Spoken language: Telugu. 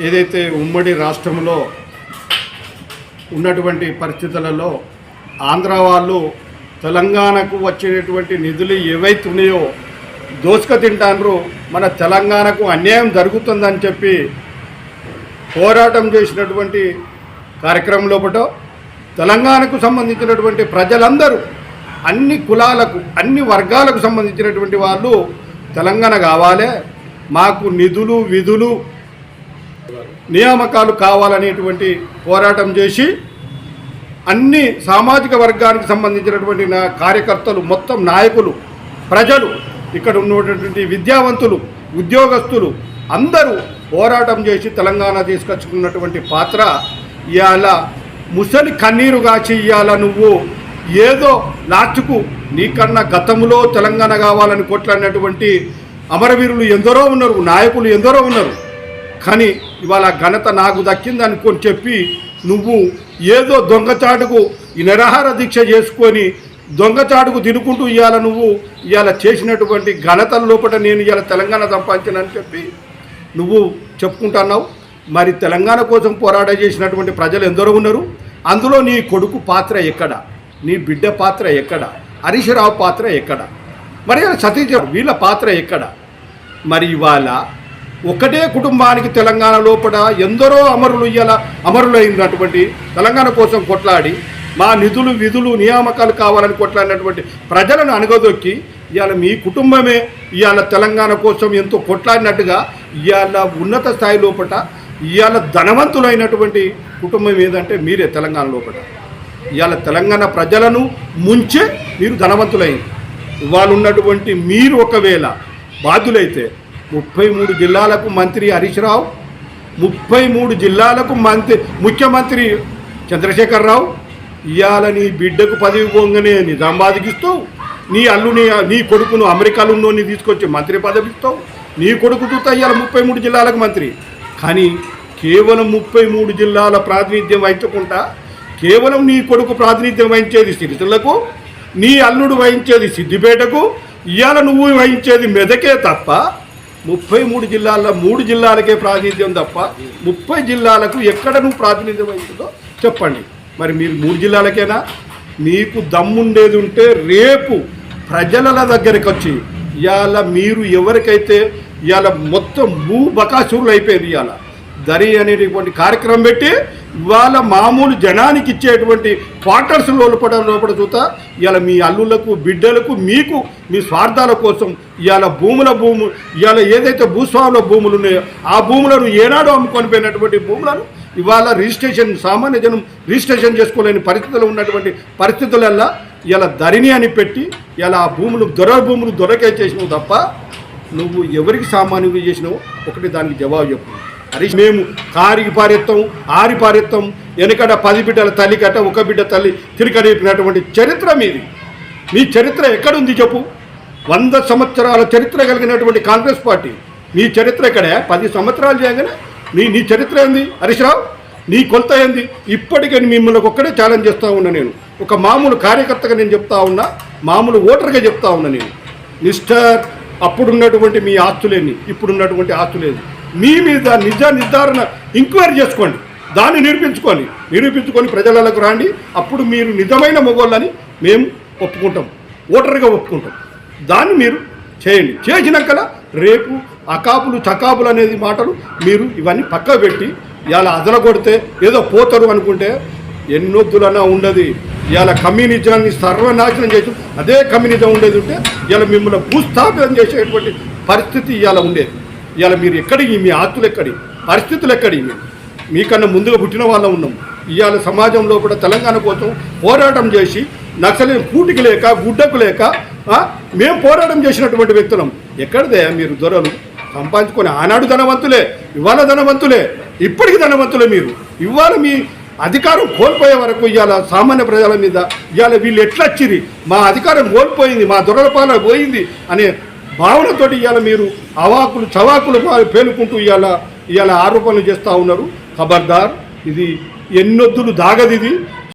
ఏదైతే ఉమ్మడి రాష్ట్రంలో ఉన్నటువంటి పరిస్థితులలో ఆంధ్ర వాళ్ళు తెలంగాణకు వచ్చేటటువంటి నిధులు ఏవైతే ఉన్నాయో దోసుక తింటాను మన తెలంగాణకు అన్యాయం జరుగుతుందని చెప్పి పోరాటం చేసినటువంటి కార్యక్రమం లోపల తెలంగాణకు సంబంధించినటువంటి ప్రజలందరూ అన్ని కులాలకు అన్ని వర్గాలకు సంబంధించినటువంటి వాళ్ళు తెలంగాణ కావాలి. మాకు నిధులు విధులు నియామకాలు కావాలనేటువంటి పోరాటం చేసి అన్ని సామాజిక వర్గానికి సంబంధించినటువంటి నా కార్యకర్తలు మొత్తం నాయకులు ప్రజలు ఇక్కడ ఉన్నటువంటి విద్యావంతులు ఉద్యోగస్తులు అందరూ పోరాటం చేసి తెలంగాణ తీసుకొచ్చుకున్నటువంటి పాత్ర ఇవాళ ముసలి కన్నీరు కాచి ఇవాళ నువ్వు. ఏదో లాస్ట్కు నీకన్నా గతంలో తెలంగాణ కావాలని కొట్లాడినటువంటి అమరవీరులు ఎందరో ఉన్నారు నాయకులు ఎందరో ఉన్నారు. కానీ ఇవాళ ఘనత నాకు దక్కింది అనుకొని చెప్పి నువ్వు ఏదో దొంగచాటుకు ఈ నిరాహార దీక్ష చేసుకొని దొంగచాటుకు తినుకుంటూ ఇవాళ నువ్వు ఇవాళ చేసినటువంటి ఘనతల లోపల నేను ఇవాళ తెలంగాణ సంపాదించానని చెప్పి నువ్వు చెప్పుకుంటున్నావు మరి తెలంగాణ కోసం పోరాట చేసినటువంటి ప్రజలు ఎందరో ఉన్నారు. అందులో నీ కొడుకు పాత్ర ఎక్కడ? నీ బిడ్డ పాత్ర ఎక్కడ? హరీష్రావు పాత్ర ఎక్కడ? మరి సతీష్ వీళ్ళ పాత్ర ఎక్కడ? మరి ఇవాళ ఒకటే కుటుంబానికి తెలంగాణ లోపల ఎందరో అమరులు ఇయ్యాల అమరులైనటువంటి తెలంగాణ కోసం కొట్లాడి మా నిధులు విధులు నియామకాలు కావాలని కొట్లాడినటువంటి ప్రజలను అణగదొక్కి ఇవాళ మీ కుటుంబమే ఇవాళ తెలంగాణ కోసం ఎంతో కొట్లాడినట్టుగా ఇవాళ ఉన్నత స్థాయి లోపల ఇవాళ ధనవంతులైనటువంటి కుటుంబం ఏదంటే మీరే తెలంగాణ లోపల. ఇవాళ తెలంగాణ ప్రజలను ముంచే మీరు ధనవంతులైంది ఇవాళ ఉన్నటువంటి మీరు ఒకవేళ బాధ్యులైతే ముప్పై మూడు జిల్లాలకు మంత్రి హరీష్ రావు ముప్పై మూడు జిల్లాలకు మంత్రి ముఖ్యమంత్రి చంద్రశేఖరరావు ఇవాళ నీ బిడ్డకు పదవి పోగానే నిజామాబాద్కి ఇస్తావు నీ అల్లుని నీ కొడుకును అమెరికాలో ఉన్నోని తీసుకొచ్చి మంత్రి పదవి ఇస్తావు. నీ కొడుకు చూస్తా ఇవాళ ముప్పై మూడు జిల్లాలకు మంత్రి. కానీ కేవలం ముప్పై మూడు జిల్లాల ప్రాతినిధ్యం వహించకుండా కేవలం నీ కొడుకు ప్రాతినిధ్యం వహించేది సిరిసిల్లకు నీ అల్లుడు వహించేది సిద్దిపేటకు ఇవాళ నువ్వు వహించేది మెదకే తప్ప ముప్పై మూడు జిల్లాల్లో మూడు జిల్లాలకే ప్రాతినిధ్యం తప్ప ముప్పై జిల్లాలకు ఎక్కడ నువ్వు ప్రాతినిధ్యం అవుతుందో చెప్పండి. మరి మీరు మూడు జిల్లాలకేనా? మీకు దమ్ముండేది ఉంటే రేపు ప్రజల దగ్గరికి వచ్చి ఇవాళ మీరు ఎవరికైతే ఇవాళ మొత్తం భూ బకాసురులు అయిపోయింది ఇవాళ దరి అనేటువంటి కార్యక్రమం పెట్టి ఇవాళ మామూలు జనానికి ఇచ్చేటువంటి క్వార్టర్స్ లోపల లోపల చూత ఇవాళ మీ అల్లులకు బిడ్డలకు మీకు మీ స్వార్థాల కోసం ఇవాళ భూముల భూము ఇవాళ ఏదైతే భూస్వాముల భూములు ఉన్నాయో ఆ భూములను ఏనాడో అమ్ముకొని పోయినటువంటి భూములను ఇవాళ రిజిస్ట్రేషన్ సామాన్య జనం రిజిస్ట్రేషన్ చేసుకోలేని పరిస్థితులు ఉన్నటువంటి పరిస్థితులల్లా ఇలా ధరిని అని పెట్టి ఇలా ఆ భూములు దొర భూములు దొరకే చేసినావు తప్ప నువ్వు ఎవరికి సామాన్యంగా చేసినావు ఒకటి దానికి జవాబు చెప్పు. హరీష్ మేము కారికి పారెత్తాం ఆరి పారెత్తాం వెనకట పది బిడ్డల తల్లి కట్ట ఒక బిడ్డ తల్లి తిరిగడిపినటువంటి చరిత్ర మీది. మీ చరిత్ర ఎక్కడుంది చెప్పు? వంద సంవత్సరాల చరిత్ర కలిగినటువంటి కాంగ్రెస్ పార్టీ. నీ చరిత్ర ఎక్కడే? పది సంవత్సరాలు చేయగానే. నీ నీ చరిత్ర ఏంది? హరీష్ రావు నీ కొలత ఏంది? ఇప్పటికే మిమ్మల్ని ఒక్కడే ఛాలెంజ్ చేస్తూ ఉన్నా నేను. ఒక మామూలు కార్యకర్తగా నేను చెప్తా ఉన్నా మామూలు ఓటర్గా చెప్తా ఉన్నా నేను. మిస్టర్ అప్పుడున్నటువంటి మీ ఆస్తులేని ఇప్పుడున్నటువంటి ఆస్తులేని మీ మీద నిజ నిర్ధారణ ఎంక్వైరీ చేసుకోండి. దాన్ని నిరూపించుకోండి నిరూపించుకొని ప్రజలకు రాండి. అప్పుడు మీరు నిజమైన మొగోళ్ళని మేము ఒప్పుకుంటాం. ఓటర్గా ఒప్పుకుంటాం. దాన్ని మీరు చేయండి. చేసినాక రేపు అకాపులు చకాపులు అనేది మాటలు మీరు ఇవన్నీ పక్క పెట్టి ఇవాళ అదలగొడితే ఏదో పోతారు అనుకుంటే ఎన్నొద్దులన్నా ఉండదు. ఇవాళ కమ్యూనిజాన్ని సర్వనాశనం చేసి అదే కమ్యూనిజం ఉండేది ఉంటే ఇవాళ మిమ్మల్ని భూస్థాపితం చేసేటువంటి పరిస్థితి ఇవాళ ఉండేది. ఇవాళ మీరు ఎక్కడికి? మీ ఆస్తులు ఎక్కడి? పరిస్థితులు ఎక్కడి? మేము మీకన్నా ముందుగా పుట్టిన వాళ్ళం ఉన్నాం. ఇవాళ సమాజంలో కూడా తెలంగాణ కోసం పోరాటం చేసి నక్సలి కూటికి లేక గుడ్డకు లేక మేము పోరాటం చేసినటువంటి వ్యక్తులం. ఎక్కడిదే మీరు దొరలు? సంపాదించుకొని ఆనాడు ధనవంతులే ఇవాళ ధనవంతులే ఇప్పటికి ధనవంతులే మీరు. ఇవాళ మీ అధికారం కోల్పోయే వరకు ఇవాళ సామాన్య ప్రజల మీద ఇవాళ వీళ్ళు ఎట్లా వచ్చిరి మా అధికారం కోల్పోయింది మా దొరల పాలన పోయింది అనే భావనతోటి ఇవాళ మీరు అవాకులు చవాకులు పేలుకుంటూ ఇవాళ ఇవాళ ఆరోపణలు చేస్తూ ఉన్నారు. ఖబర్దార్ ఇది ఎన్నొద్దులు దాగదిది.